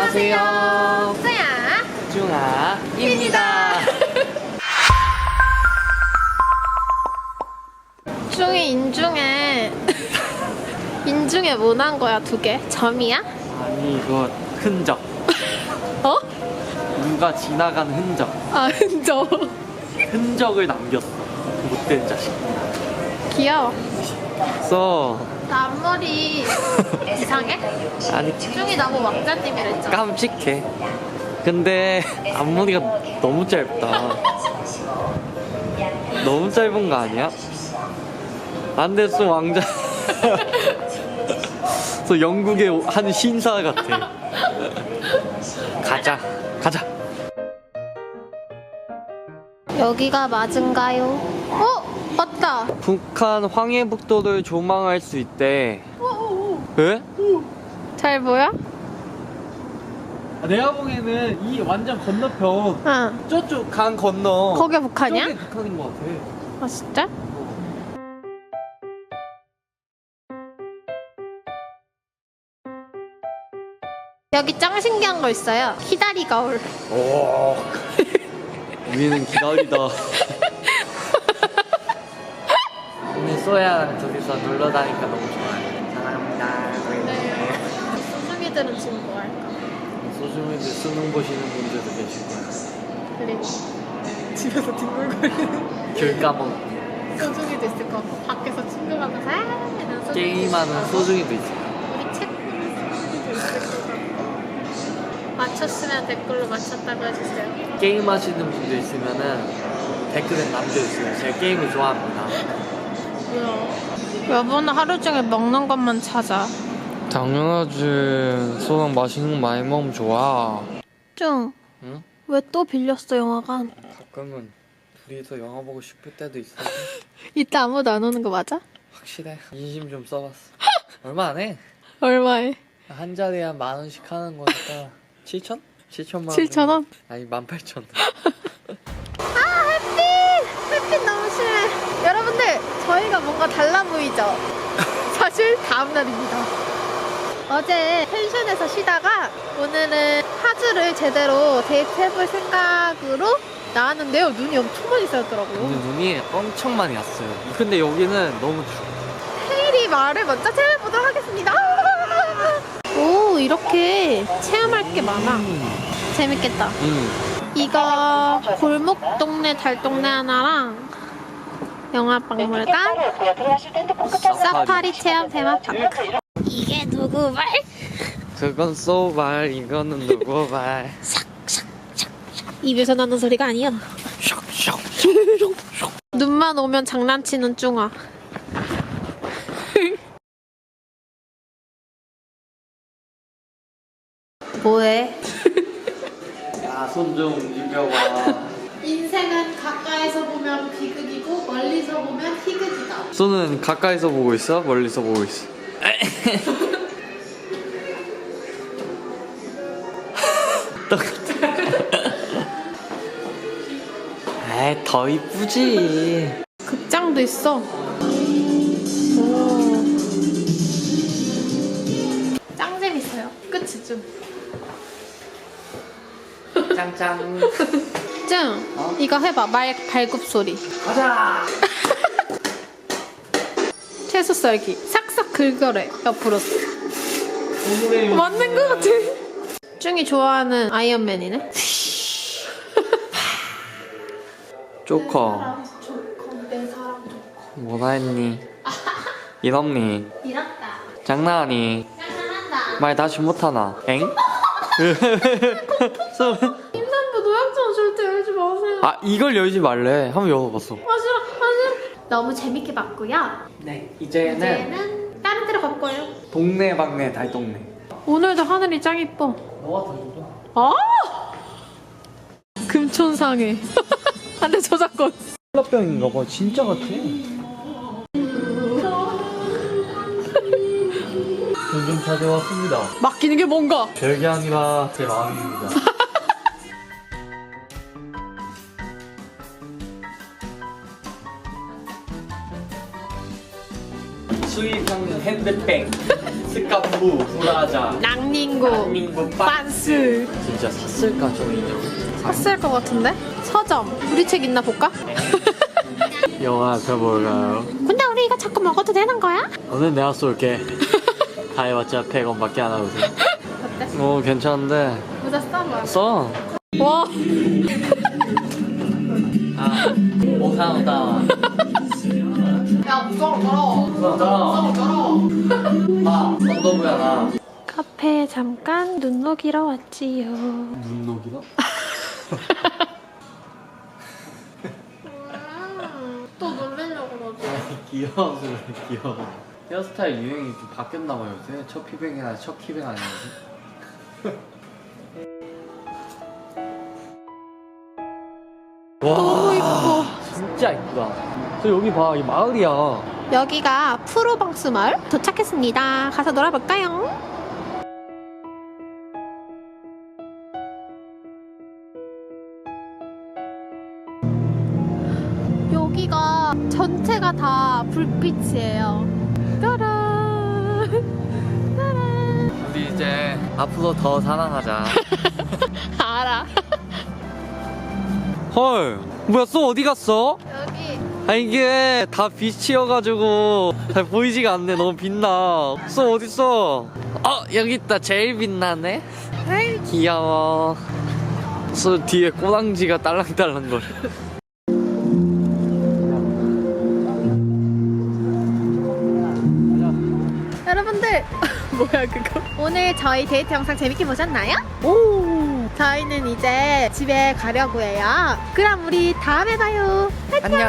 안녕하세요. 수야 중아입니다. 중이 인중에 인중에 뭐난 거야 두 개? 점이야? 아니 이거 흔적. 어? 누가 지나간 흔적. 아 흔적 흔적을 남겼어. 못된 자식. 귀여워 써. 나 앞머리 이상해? 아니 중이 나보고 왕자님이라 했잖아 깜찍해. 근데 앞머리가 너무 짧다. 너무 짧은 거 아니야? 안 됐어 왕자. 저 영국의 한 신사 같아. 가자, 가자. 여기가 맞은가요? 어? 맞다 북한 황해북도를 조망할 수 있대. 왜? 잘 보여? 내가 보기에는 이 완전 건너편 응 저쪽 강 건너. 거기가 북한이야? 저게 북한인 것 같아. 아 진짜? 여기 짱 신기한 거 있어요 키다리 거울 오. 우리는 기다리다. 오늘 소야랑 둘이서 놀러 다니까 너무 좋아요. 사랑합니다. 소중이들은 지금 뭐 할까? 소중이들 수능 보시는 분들도 계실 거야. 그리고 집에서 뒹굴거리는 귤 까먹 소중이도 있을 거고 밖에서 친구 만나서 아 이런 소중이도 게임하는 있을 거고. 소중이도. 우리 책 보는 소중이도 있을 거고 맞췄으면 댓글로 맞췄다고 해주세요 게임 하시는 분들 있으면은 댓글에 남겨주세요. 제가 게임을 좋아합니다. 뭐야 여보는 하루 종일 먹는 것만 찾아 당연하지. 소랑 맛있는 거 많이 먹으면 좋아. 쫑 응? 왜 또 빌렸어 영화관 가끔은 둘이서 영화 보고 싶을 때도 있어. 이따 아무도 안 오는 거 맞아? 확실해. 인심 좀 써봤어. 얼마 안 해? 얼마에? 한 자리에 한 만 원씩 하는 거니까 7천? 7천만 원. 7천 원? 아니 18,000원. 아 햇빛! 햇빛 너무 심해 여러분들 저희가 뭔가 달라 보이죠? 사실 다음날입니다 어제 펜션에서 쉬다가 오늘은 하주를 제대로 데이트해볼 생각으로 나왔는데요 눈이 엄청 많이 쌓였더라고요 오늘 눈이 엄청 많이 왔어요. 근데 여기는 너무 추워. 헤이리 마을을 먼저 체험해보도록 하겠습니다 오 이렇게 체험할 게 많아 음. 재밌겠다 음. 이거 골목 동네 달 동네 하나랑 영화 박물관 사파리 체험 테마파크 이게 누구 말? 그건 쏘발, 이거는 누구 발. 입에서 나는 소리가 아니야 눈만 오면 장난치는 쭝아 뭐해? 야, 손좀 움직여봐. 인생은 가까이서 보면 비극이고 멀리서 보면 희극이다 손은 가까이서 보고 있어? 멀리서 보고 있어? 에이, 더 이쁘지. 극장도 있어. 오. 짱 재밌어요. 그치 좀. 짱짱. 증. 어? 이거 해봐. 말 발굽 소리. 가자! 채소 썰기. 싹싹 긁어래. 옆으로. 맞는 거 같아. 증이 좋아하는 아이언맨이네. 조커. 뭐라 했니? 이놈니 이렇다. 장난하니? 짠짠한다. 말 다시 못하나? 엥? 임산부 노약자 절대 열지 마세요. 아 이걸 열지 말래 한번 열어봤어 아 싫어. 아 싫어. 너무 재밌게 봤고요. 네 이제는 다른 데로 갈 거예요. 동네 방네 달동네 오늘도 하늘이 짱 이뻐. 너가 더 좋아 아! 금촌상해. 안돼 저작권. 콜라병인가 봐 진짜 같아 점점 찾아왔습니다 맡기는 게 뭔가? 별게 아니라 제 마음입니다 수입하는 핸드백 스카프 브라자 랑닝고 닝구 반스. 진짜 샀을까 저 인형 샀을 것 같은데? 서점. 우리 책 있나 볼까? 영화 펴볼까요? 근데 우리 이거 자꾸 먹어도 되는 거야? 오늘 내가 쏠게. 다 해봤자 100원밖에 안 하거든 어때? 오 괜찮은데. 모자 써봐 써. 와. 아, 오사오다 야. 아, 나 카페에 잠깐 눈 녹이러 왔지요. 눈 녹이다? 또 놀리려고 그러지. 귀여워서 그래 귀여워 헤어스타일 유행이 좀 바뀌었나봐요 요새 첫 피뱅이나 첫 키뱅 아니었지? 너무 이뻐. 진짜 이쁘다 저 여기 봐 이 마을이야 여기가 프로방스 마을 도착했습니다. 가서 놀아볼까요? 여기가 전체가 다 불빛이에요. 따란. 따란. 우리 이제 앞으로 더 사랑하자 알아. 헐 뭐야 쏘 어디 갔어? 아 이게 다 빛이어가지고 잘 보이지가 않네. 너무 빛나. 쏘 어딨어 어 여기 있다. 제일 빛나네. 에이, 귀여워. 쏘 뒤에 꼬랑지가 딸랑딸랑 거려. 여러분들 뭐야 그거? 오늘 저희 데이트 영상 재밌게 보셨나요? 오! 저희는 이제 집에 가려고 해요. 그럼 우리 다음에 봐요. 안녕